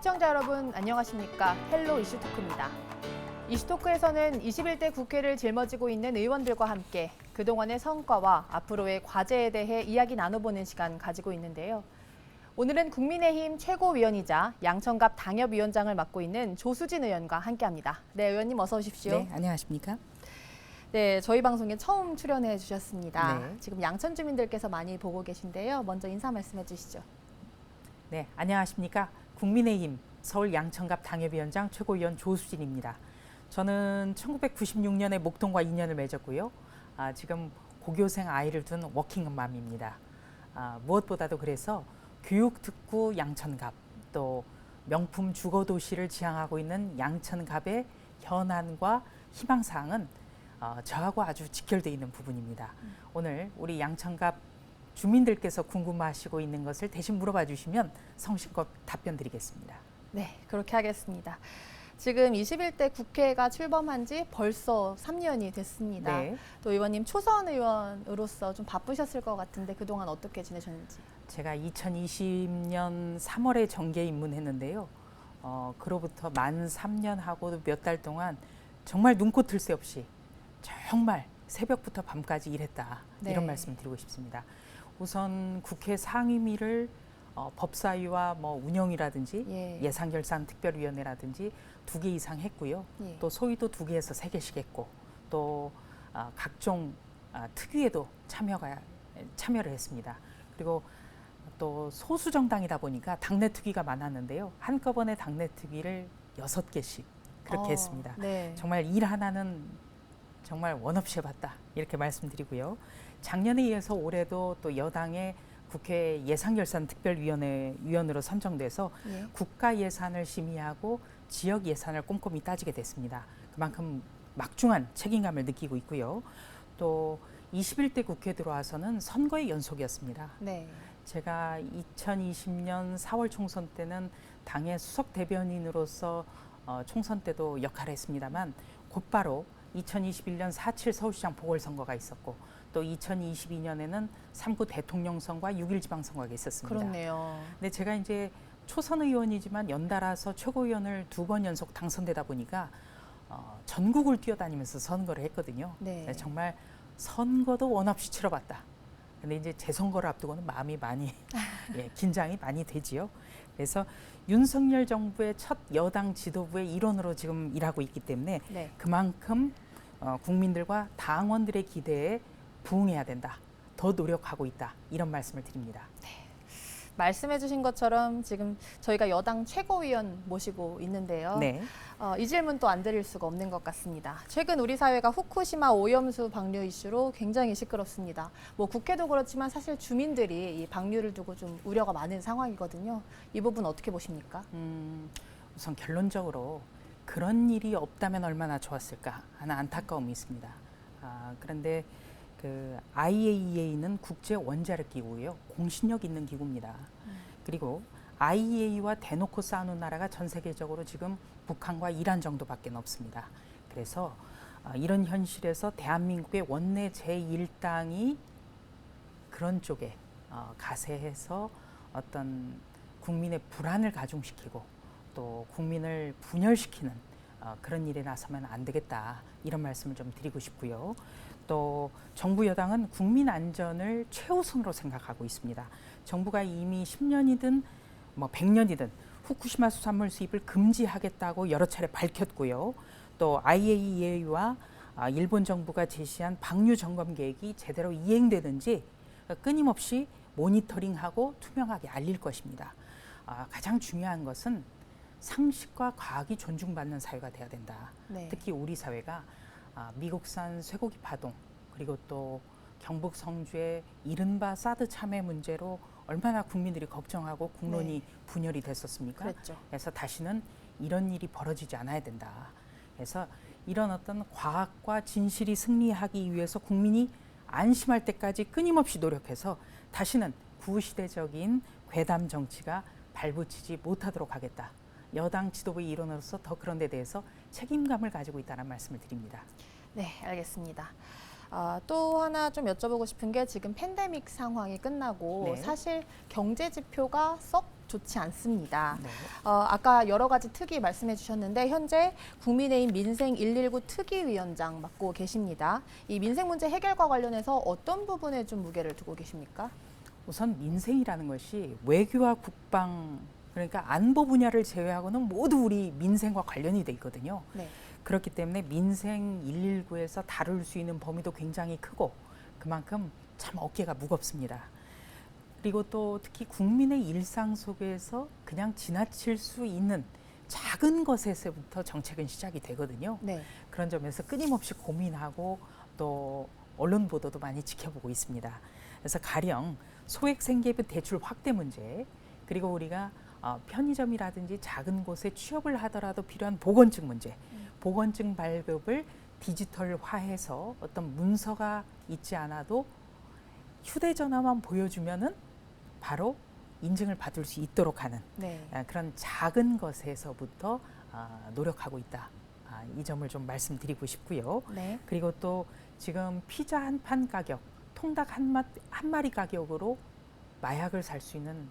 시청자 여러분 안녕하십니까 헬로 이슈토크입니다. 이슈토크에서는 21대 국회를 짊어지고 있는 의원들과 함께 그동안의 성과와 앞으로의 과제에 대해 이야기 나눠보는 시간 가지고 있는데요. 오늘은 국민의힘 최고위원이자 양천갑 당협위원장을 맡고 있는 조수진 의원과 함께합니다. 네, 의원님 어서 오십시오. 네, 안녕하십니까? 네, 저희 방송에 처음 출연해 주셨습니다. 네. 지금 양천 주민들께서 많이 보고 계신데요. 먼저 인사 말씀해 주시죠. 네, 안녕하십니까? 국민의힘 서울 양천갑 당협위원장 최고위원 조수진입니다. 저는 1996년에 목동과 인연을 맺었고요. 아, 지금 고교생 아이를 둔 워킹맘입니다. 아, 무엇보다도 그래서 교육특구 양천갑 또 명품 주거 도시를 지향하고 있는 양천갑의 현안과 희망사항은 어, 저하고 아주 직결되어 있는 부분입니다. 오늘 우리 양천갑 주민들께서 궁금하시고 있는 것을 대신 물어봐 주시면 성실껏 답변 드리겠습니다. 네, 그렇게 하겠습니다. 지금 21대 국회가 출범한 지 벌써 3년이 됐습니다. 네. 또 의원님 초선 의원으로서 좀 바쁘셨을 것 같은데 그동안 어떻게 지내셨는지. 제가 2020년 3월에 정계 입문했는데요. 어, 그로부터 만 3년 하고 몇 달 동안 정말 눈코 틀새 없이 정말 새벽부터 밤까지 일했다. 네. 이런 말씀 드리고 싶습니다. 우선 국회 상임위를 어, 법사위와 뭐 운영이라든지 예. 예산결산 특별위원회라든지 두 개 이상 했고요. 예. 또 소위도 두 개에서 세 개씩 했고 또 아, 각종 아, 특위에도 참여가 참여를 했습니다. 그리고 또 소수 정당이다 보니까 당내 특위가 많았는데요. 한꺼번에 당내 특위를 여섯 개씩 그렇게 어, 했습니다. 네. 정말 일 하나는 정말 원없이 해봤다 이렇게 말씀드리고요. 작년에 이어서 올해도 또 여당의 국회 예산결산특별위원회 위원으로 선정돼서 예. 국가 예산을 심의하고 지역 예산을 꼼꼼히 따지게 됐습니다. 그만큼 막중한 책임감을 느끼고 있고요. 또 21대 국회 들어와서는 선거의 연속이었습니다. 네. 제가 2020년 4월 총선 때는 당의 수석 대변인으로서 어, 총선 때도 역할을 했습니다만 곧바로 2021년 4.7 서울시장 보궐선거가 있었고 또 2022년에는 3구 대통령 선거와 6.1 지방선거가 있었습니다. 그렇네요. 근데 제가 이제 초선 의원이지만 연달아서 최고위원을 두 번 연속 당선되다 보니까 어, 전국을 뛰어다니면서 선거를 했거든요. 네. 네, 정말 선거도 원 없이 치러봤다. 근데 이제 재선거를 앞두고는 마음이 많이 예, 긴장이 많이 되지요. 그래서 윤석열 정부의 첫 여당 지도부의 일원으로 지금 일하고 있기 때문에 네. 그만큼 어, 국민들과 당원들의 기대에 부응해야 된다. 더 노력하고 있다. 이런 말씀을 드립니다. 말씀해 주신 것처럼 지금 저희가 여당 최고위원 모시고 있는데요. 네. 어, 이 질문 또 안 드릴 수가 없는 것 같습니다. 최근 우리 사회가 후쿠시마 오염수 방류 이슈로 굉장히 시끄럽습니다. 뭐 국회도 그렇지만 사실 주민들이 이 방류를 두고 좀 우려가 많은 상황이거든요. 이 부분 어떻게 보십니까? 음, 우선 결론적으로 그런 일이 없다면 얼마나 좋았을까 하는 안타까움이 있습니다. 아, 그런데 그 IAEA는 국제 원자력 기구고요. 공신력 있는 기구입니다. 그리고 IEA와 대놓고 싸우는 나라가 전 세계적으로 지금 북한과 이란 정도밖에 없습니다. 그래서 아, 이런 현실에서 대한민국의 원내 제1당이 그런 쪽에 어, 가세해서 어떤 국민의 불안을 가중시키고 또 국민을 분열시키는 어, 그런 일에 나서면 안 되겠다 이런 말씀을 좀 드리고 싶고요. 또 정부 여당은 국민 안전을 최우선으로 생각하고 있습니다. 정부가 이미 10년이든 뭐 100년이든 후쿠시마 수산물 수입을 금지하겠다고 여러 차례 밝혔고요. 또 IAEA와 아, 일본 정부가 제시한 방류 점검 계획이 제대로 이행되는지 끊임없이 모니터링하고 투명하게 알릴 것입니다. 아, 가장 중요한 것은 상식과 과학이 존중받는 사회가 돼야 된다. 네. 특히 우리 사회가 아, 미국산 쇠고기 파동 그리고 또 경북 성주의 이른바 사드 참회 문제로 얼마나 국민들이 걱정하고 국론이 분열이 됐었습니까? 그랬죠. 그래서 다시는 이런 일이 벌어지지 않아야 된다. 그래서 이런 어떤 과학과 진실이 승리하기 위해서 국민이 안심할 때까지 끊임없이 노력해서 다시는 구시대적인 괴담 정치가 발붙이지 못하도록 하겠다. 여당 지도부의 일원으로서 더 그런 데 대해서 책임감을 가지고 있다는 말씀을 드립니다. 네, 알겠습니다. 아, 또 하나 좀 여쭤보고 싶은 게 지금 팬데믹 상황이 끝나고 네. 사실 경제 지표가 썩 좋지 않습니다. 네. 어, 아까 여러 가지 특위 말씀해 주셨는데 현재 국민의힘 민생 119 특위위원장 맡고 계십니다. 이 민생 문제 해결과 관련해서 어떤 부분에 좀 무게를 두고 계십니까? 우선 민생이라는 것이 외교와 국방 그러니까 안보 분야를 제외하고는 모두 우리 민생과 관련이 돼 있거든요. 네. 그렇기 때문에 민생 119에서 다룰 수 있는 범위도 굉장히 크고 그만큼 참 어깨가 무겁습니다. 그리고 또 특히 국민의 일상 속에서 그냥 지나칠 수 있는 작은 것에서부터 정책은 시작이 되거든요. 네. 그런 점에서 끊임없이 고민하고 또 언론 보도도 많이 지켜보고 있습니다. 그래서 가령 소액 생계비 대출 확대 문제 그리고 우리가 어, 편의점이라든지 작은 곳에 취업을 하더라도 필요한 보건증 문제, 보건증 발급을 디지털화해서 어떤 문서가 있지 않아도 휴대전화만 보여주면은 바로 인증을 받을 수 있도록 하는 네. 아, 그런 작은 것에서부터 아, 노력하고 있다. 아, 이 점을 좀 말씀드리고 싶고요. 네. 그리고 또 지금 피자 한 판 가격, 통닭 한, 마, 한 마리 가격으로 마약을 살 수 있는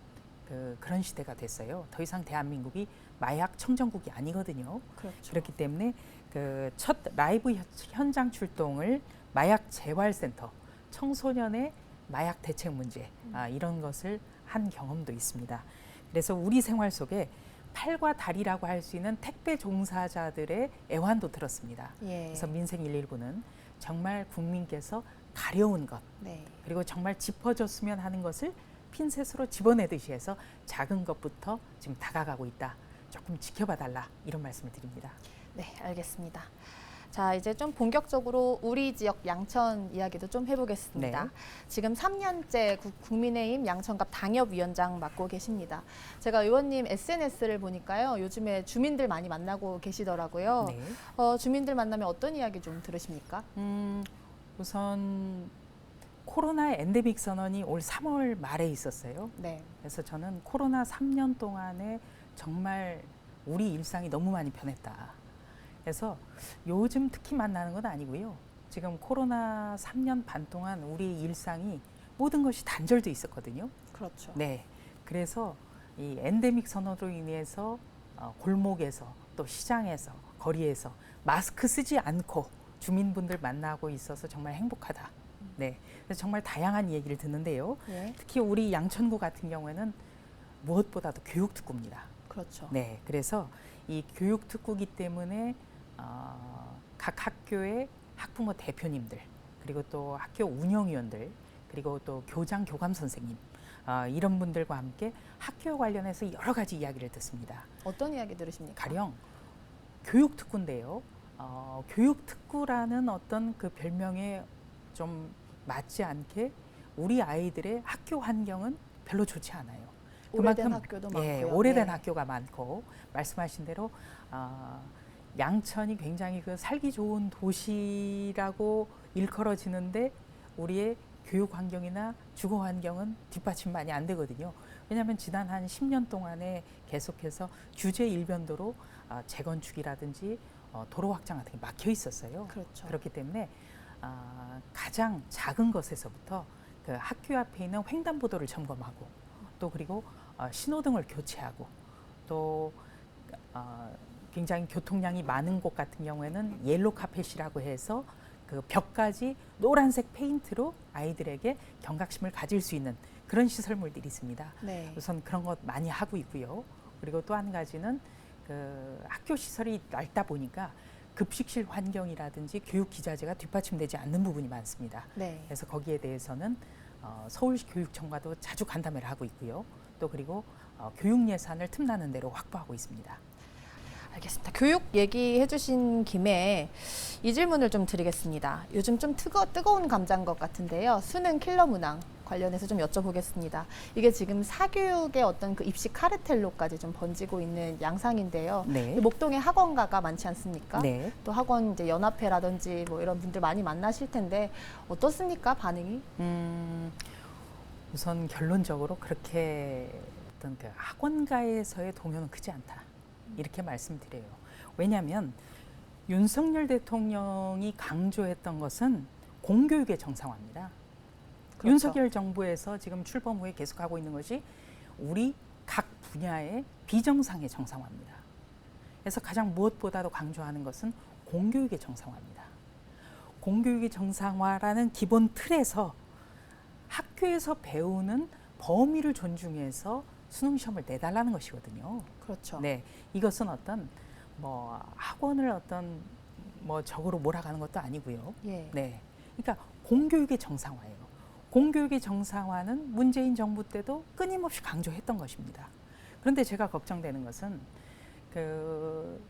그, 그런 시대가 됐어요. 더 이상 대한민국이 마약 청정국이 아니거든요. 그렇죠. 그렇기 때문에 그 첫 라이브 현- 현장 출동을 마약 재활센터, 청소년의 마약 대책 문제 아, 이런 것을 한 경험도 있습니다. 그래서 우리 생활 속에 팔과 다리라고 할 수 있는 택배 종사자들의 애환도 들었습니다. 예. 그래서 민생 119는 정말 국민께서 가려운 것 네. 그리고 정말 짚어줬으면 하는 것을 핀셋으로 집어내듯이 해서 작은 것부터 지금 다가가고 있다. 조금 지켜봐 달라 이런 말씀을 드립니다. 네, 알겠습니다. 자, 이제 좀 본격적으로 우리 지역 양천 이야기도 좀 해보겠습니다. 네. 지금 3년째 국민의힘 양천갑 당협위원장 맡고 계십니다. 제가 의원님 SNS를 보니까요, 요즘에 주민들 많이 만나고 계시더라고요. 네. 어, 주민들 만나면 어떤 이야기 좀 들으십니까? 음, 우선 코로나 엔데믹 선언이 올 3월 말에 있었어요. 네, 그래서 저는 코로나 3년 동안에 정말 우리 일상이 너무 많이 변했다. 그래서 요즘 특히 만나는 건 아니고요. 지금 코로나 3년 반 동안 우리 일상이 모든 것이 단절돼 있었거든요. 그렇죠. 네. 그래서 이 엔데믹 선언으로 인해서 어, 골목에서 또 시장에서 거리에서 마스크 쓰지 않고 주민분들 만나고 있어서 정말 행복하다. 네. 그래서 정말 다양한 얘기를 듣는데요. 예, 특히 우리 양천구 같은 경우에는 무엇보다도 교육 특구입니다. 그렇죠. 네, 그래서 이 교육 특구기 때문에 어, 각 학교의 학부모 대표님들 그리고 또 학교 운영위원들 그리고 또 교장 교감 선생님 어, 이런 분들과 함께 학교 관련해서 여러 가지 이야기를 듣습니다. 어떤 이야기 들으십니까? 가령 교육 특구인데요. 어, 교육 특구라는 어떤 그 별명에 좀 맞지 않게 우리 아이들의 학교 환경은 별로 좋지 않아요. 오래된 그만큼, 학교도 많고요. 예, 오래된 네. 학교가 많고 말씀하신 대로 어, 양천이 굉장히 그 살기 좋은 도시라고 일컬어지는데 우리의 교육 환경이나 주거 환경은 뒷받침 많이 안 되거든요. 왜냐하면 지난 한 10년 동안에 계속해서 규제 일변도로 어, 재건축이라든지 어, 도로 확장 같은 게 막혀 있었어요. 그렇죠. 그렇기 때문에 아, 가장 작은 것에서부터 그 학교 앞에 있는 횡단보도를 점검하고 또 그리고 어, 신호등을 교체하고 또 어, 굉장히 교통량이 많은 곳 같은 경우에는 옐로 카펫이라고 해서 그 벽까지 노란색 페인트로 아이들에게 경각심을 가질 수 있는 그런 시설물들이 있습니다. 네. 우선 그런 것 많이 하고 있고요. 그리고 또 한 가지는 그 학교 시설이 넓다 보니까 급식실 환경이라든지 교육 기자재가 뒷받침되지 않는 부분이 많습니다. 네. 그래서 거기에 대해서는 어, 서울시 교육청과도 자주 간담회를 하고 있고요. 또 그리고 어, 교육 예산을 틈나는 대로 확보하고 있습니다. 알겠습니다. 교육 얘기해 주신 김에 이 질문을 좀 드리겠습니다. 요즘 좀 뜨거, 뜨거운 감자인 것 같은데요. 수능 킬러 문항 관련해서 좀 여쭤보겠습니다. 이게 지금 사교육의 어떤 그 입시 카르텔로까지 좀 번지고 있는 양상인데요. 네. 목동에 학원가가 많지 않습니까? 네. 또 학원 이제 연합회라든지 뭐 이런 분들 많이 만나실 텐데 어떻습니까 반응이? 음, 우선 결론적으로 그렇게 어떤 그 학원가에서의 동요는 크지 않다 이렇게 말씀드려요. 왜냐하면 윤석열 대통령이 강조했던 것은 공교육의 정상화입니다. 그렇죠. 윤석열 정부에서 지금 출범 후에 계속하고 있는 것이 우리 각 분야의 비정상의 정상화입니다. 그래서 가장 무엇보다도 강조하는 것은 공교육의 정상화입니다. 공교육의 정상화라는 기본 틀에서 학교에서 배우는 범위를 존중해서 수능 시험을 내달라는 것이거든요. 그렇죠. 네, 이것은 어떤 뭐 학원을 어떤 뭐 적으로 몰아가는 것도 아니고요. 예. 네, 그러니까 공교육의 정상화예요. 공교육의 정상화는 문재인 정부 때도 끊임없이 강조했던 것입니다. 그런데 제가 걱정되는 것은 그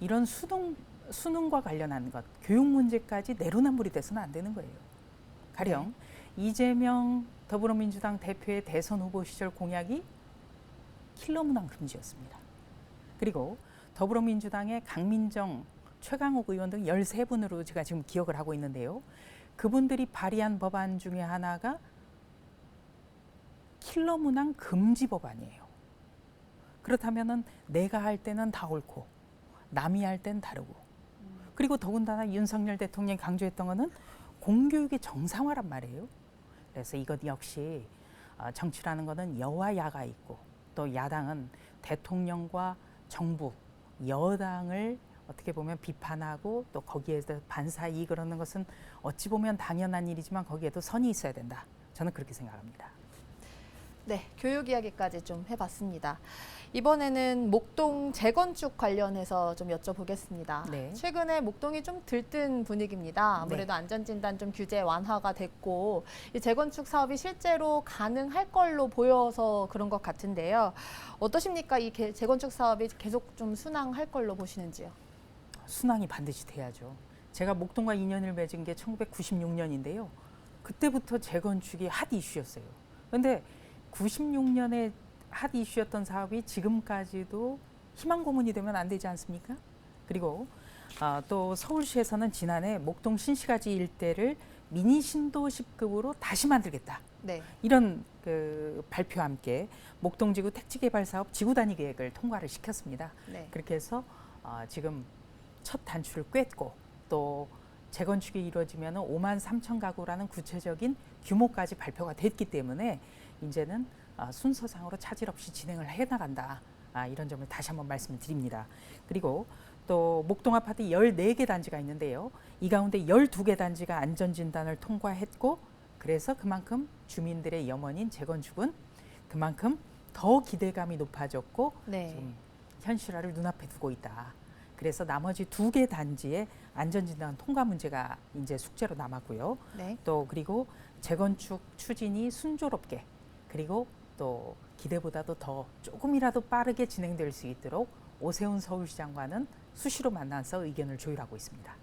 이런 수능 수능과 관련한 것, 교육 문제까지 내로남불이 돼서는 안 되는 거예요. 가령 이재명 더불어민주당 대표의 대선 후보 시절 공약이 킬러 문항 금지였습니다. 그리고 더불어민주당의 강민정, 최강욱 의원 등 13분으로 제가 지금 기억을 하고 있는데요. 그분들이 발의한 법안 중에 하나가 킬러 문항 금지 법안이에요. 그렇다면은 내가 할 때는 다 옳고 남이 할땐 다르고 그리고 더군다나 윤석열 대통령이 강조했던 거는 공교육의 정상화란 말이에요. 그래서 이것 역시 어, 정치라는 것은 여와 야가 있고 또 야당은 대통령과 정부, 여당을 어떻게 보면 비판하고 또 거기에서 반사 이익 그러는 것은 어찌 보면 당연한 일이지만 거기에도 선이 있어야 된다. 저는 그렇게 생각합니다. 네, 교육 이야기까지 좀 해봤습니다. 이번에는 목동 재건축 관련해서 좀 여쭤보겠습니다. 네. 최근에 목동이 좀 들뜬 분위기입니다. 아무래도 안전진단 좀 규제 완화가 됐고 이 재건축 사업이 실제로 가능할 걸로 보여서 그런 것 같은데요. 어떠십니까? 이 개- 재건축 사업이 계속 좀 순항할 걸로 보시는지요? 순항이 반드시 돼야죠. 제가 목동과 인연을 맺은 게 1996년인데요. 그때부터 재건축이 핫 이슈였어요. 그런데 96년에 핫 이슈였던 사업이 지금까지도 희망 고문이 되면 안 되지 않습니까? 그리고 아, 또 서울시에서는 지난해 목동 신시가지 일대를 미니 신도시급으로 다시 만들겠다. 네. 이런 그 발표와 함께 목동지구 택지개발 사업 지구 단위 계획을 통과를 시켰습니다. 네. 그렇게 해서 어, 지금 첫 단추를 꿰고 또 재건축이 이루어지면 5만 3천 가구라는 구체적인 규모까지 발표가 됐기 때문에 이제는 어, 순서상으로 차질 없이 진행을 해 나간다. 아, 이런 점을 다시 한번 말씀을 드립니다. 그리고 또 목동 아파트 14개 단지가 있는데요. 이 가운데 12개 단지가 안전 진단을 통과했고 그래서 그만큼 주민들의 염원인 재건축은 그만큼 더 기대감이 높아졌고 네. 현실화를 눈앞에 두고 있다. 그래서 나머지 두 개 단지의 안전진단 통과 문제가 이제 숙제로 남았고요. 네. 또 그리고 재건축 추진이 순조롭게 그리고 또 기대보다도 더 조금이라도 빠르게 진행될 수 있도록 오세훈 서울시장과는 수시로 만나서 의견을 조율하고 있습니다.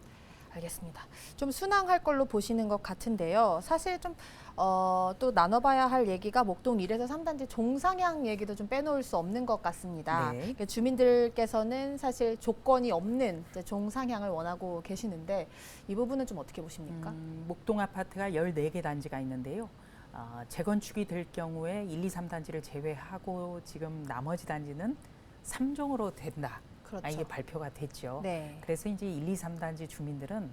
알겠습니다. 좀 순항할 걸로 보시는 것 같은데요. 사실 좀, 어, 또 나눠봐야 할 얘기가 목동 1에서 3단지 종상향 얘기도 좀 빼놓을 수 없는 것 같습니다. 네. 주민들께서는 사실 조건이 없는 종상향을 원하고 계시는데 이 부분은 좀 어떻게 보십니까? 음, 목동 아파트가 14개 단지가 있는데요. 어, 재건축이 될 경우에 1, 2, 3단지를 제외하고 지금 나머지 단지는 3종으로 된다. 그렇죠. 아, 이게 발표가 됐죠. 네. 그래서 이제 1, 2, 3단지 주민들은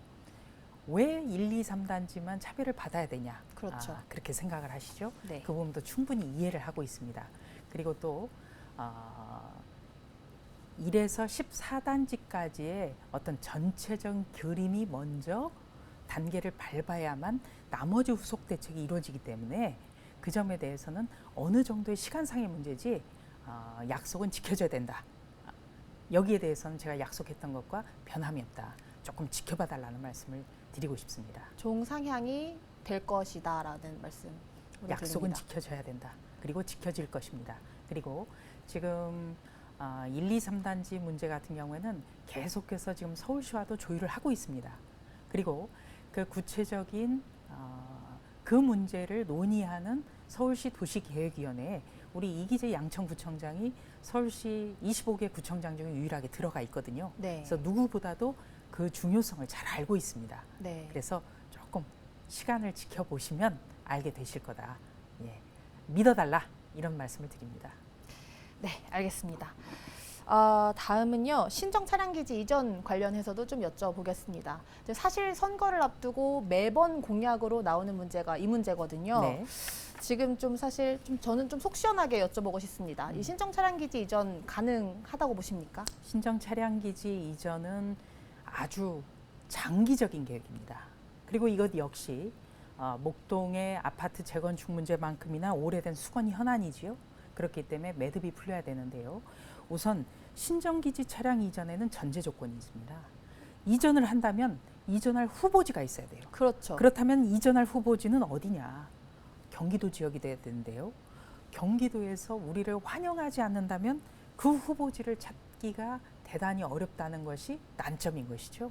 왜 1, 2, 3단지만 차별을 받아야 되냐? 그렇죠. 아, 그렇게 생각을 하시죠. 네. 그 부분도 충분히 이해를 하고 있습니다. 그리고 또 어, 1에서 14단지까지의 어떤 전체적 그림이 먼저 단계를 밟아야만 나머지 후속 대책이 이루어지기 때문에 그 점에 대해서는 어느 정도의 시간상의 문제지 어, 약속은 지켜져야 된다. 아, 여기에 대해서는 제가 약속했던 것과 변함이 없다. 조금 지켜봐 달라는 말씀을 드리고 싶습니다. 종상향이 될 것이다라는 말씀. 약속은 지켜져야 된다. 그리고 지켜질 것입니다. 그리고 지금 아, 1, 2, 3단지 문제 같은 경우에는 계속해서 지금 서울시와도 조율을 하고 있습니다. 그리고 그 구체적인 어, 그 문제를 논의하는 서울시 도시계획위원회에 우리 이기재 양천구청장이 서울시 25개 구청장 중에 유일하게 들어가 있거든요. 네. 그래서 누구보다도 그 중요성을 잘 알고 있습니다. 네. 그래서 조금 시간을 지켜보시면 알게 되실 거다. 예. 믿어달라 이런 말씀을 드립니다. 네, 알겠습니다. 어, 다음은요 신정 차량 기지 이전 관련해서도 좀 여쭤보겠습니다. 사실 선거를 앞두고 매번 공약으로 나오는 문제가 이 문제거든요. 네. 지금 좀 사실 좀 저는 좀 속 시원하게 여쭤보고 싶습니다. 이 신정 차량 기지 이전 가능하다고 보십니까? 신정 차량 기지 이전은 아주 장기적인 계획입니다. 그리고 이것 역시 어, 목동의 아파트 재건축 문제만큼이나 오래된 수건 현안이지요. 그렇기 때문에 매듭이 풀려야 되는데요. 우선 신정 기지 차량 이전에는 전제 조건이 있습니다. 이전을 한다면 이전할 후보지가 있어야 돼요. 그렇죠. 그렇다면 이전할 후보지는 어디냐? 경기도 지역이 돼야 되는데요. 경기도에서 우리를 환영하지 않는다면 그 후보지를 찾기가 대단히 어렵다는 것이 난점인 것이죠.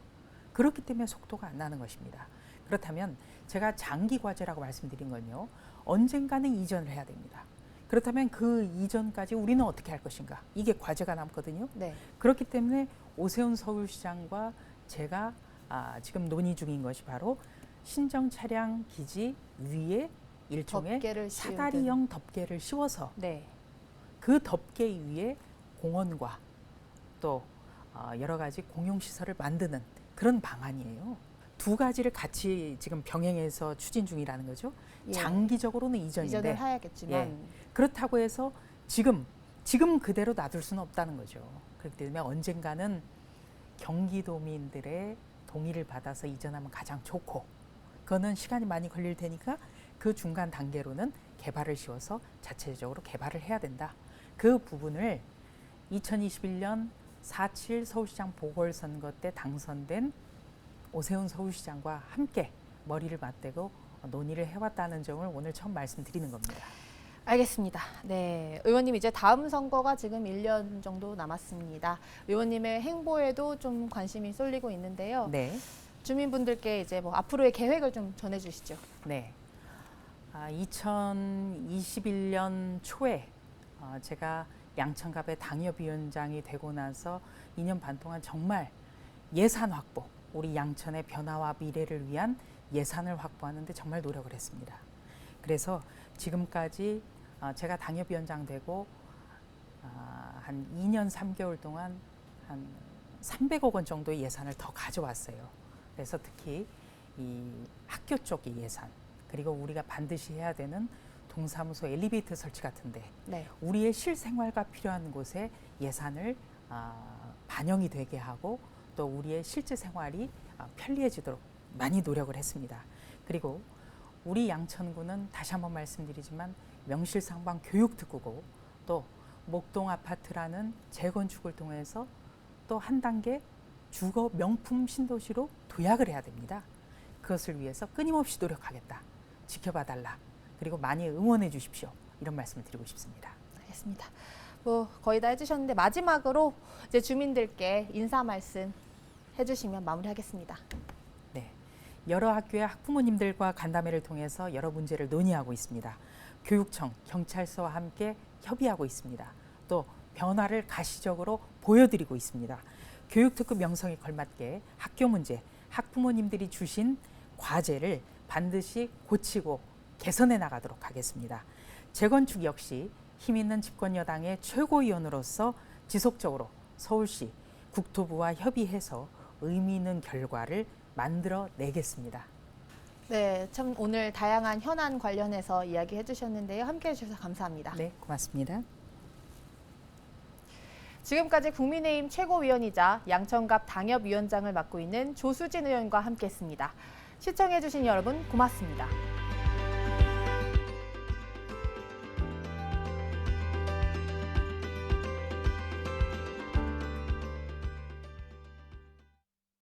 그렇기 때문에 속도가 안 나는 것입니다. 그렇다면 제가 장기 과제라고 말씀드린 건요. 언젠가는 이전을 해야 됩니다. 그렇다면 그 이전까지 우리는 어떻게 할 것인가? 이게 과제가 남거든요. 네. 그렇기 때문에 오세훈 서울시장과 제가 아, 지금 논의 중인 것이 바로 신정 차량 기지 위에 일종의. 사다리형 덮개를 씌워서 네. 그 덮개 위에 공원과 또 어, 여러 가지 공용 시설을 만드는 그런 방안이에요. 두 가지를 같이 지금 병행해서 추진 중이라는 거죠. 예. 장기적으로는 이전인데 이전을 해야겠지만 그렇다고 해서 지금 지금 그대로 놔둘 수는 없다는 거죠. 그렇기 때문에 언젠가는 경기도민들의 동의를 받아서 이전하면 가장 좋고 그거는 시간이 많이 걸릴 테니까 그 중간 단계로는 개발을 씌워서 자체적으로 개발을 해야 된다. 그 부분을 2021년 4.7 서울시장 보궐선거 때 당선된 오세훈 서울시장과 함께 머리를 맞대고 논의를 해왔다는 점을 오늘 처음 말씀드리는 겁니다. 알겠습니다. 네, 의원님 이제 다음 선거가 지금 1년 정도 남았습니다. 의원님의 행보에도 좀 관심이 쏠리고 있는데요. 네. 주민분들께 이제 뭐 앞으로의 계획을 좀 전해 주시죠. 네. 아, 2021년 초에 어, 제가 양천갑의 당협위원장이 되고 나서 2년 반 동안 정말 예산 확보, 우리 양천의 변화와 미래를 위한 예산을 확보하는 데 정말 노력을 했습니다. 그래서 지금까지 어, 제가 당협위원장 되고 아, 한 2년 3개월 동안 한 300억 원 정도의 예산을 더 가져왔어요. 그래서 특히 이 학교 쪽의 예산 그리고 우리가 반드시 해야 되는 동사무소 엘리베이터 설치 같은데 네. 우리의 실생활과 필요한 곳에 예산을 아, 반영이 되게 하고 또 우리의 실제 생활이 아, 편리해지도록 많이 노력을 했습니다. 그리고 우리 양천구는 다시 한번 말씀드리지만 명실상방 교육특구고 또 목동 아파트라는 재건축을 통해서 또 한 단계 주거 명품 신도시로 도약을 해야 됩니다. 그것을 위해서 끊임없이 노력하겠다. 지켜봐 달라. 그리고 많이 응원해 주십시오. 이런 말씀을 드리고 싶습니다. 알겠습니다. 뭐 거의 다 해주셨는데 마지막으로 이제 주민들께 인사 말씀 해주시면 마무리하겠습니다. 네. 여러 학교의 학부모님들과 간담회를 통해서 여러 문제를 논의하고 있습니다. 교육청, 경찰서와 함께 협의하고 있습니다. 또 변화를 가시적으로 보여드리고 있습니다. 교육특급 명성에 걸맞게 학교 문제, 학부모님들이 주신 과제를 반드시 고치고 개선해 나가도록 하겠습니다. 재건축 역시 힘 있는 집권 여당의 최고위원으로서 지속적으로 서울시 국토부와 협의해서 의미 있는 결과를 만들어 내겠습니다. 네, 참 오늘 다양한 현안 관련해서 이야기해 주셨는데요. 함께 해주셔서 감사합니다. 네, 고맙습니다. 지금까지 국민의힘 최고위원이자 양천갑 당협위원장을 맡고 있는 조수진 의원과 함께했습니다. 시청해주신 여러분 고맙습니다.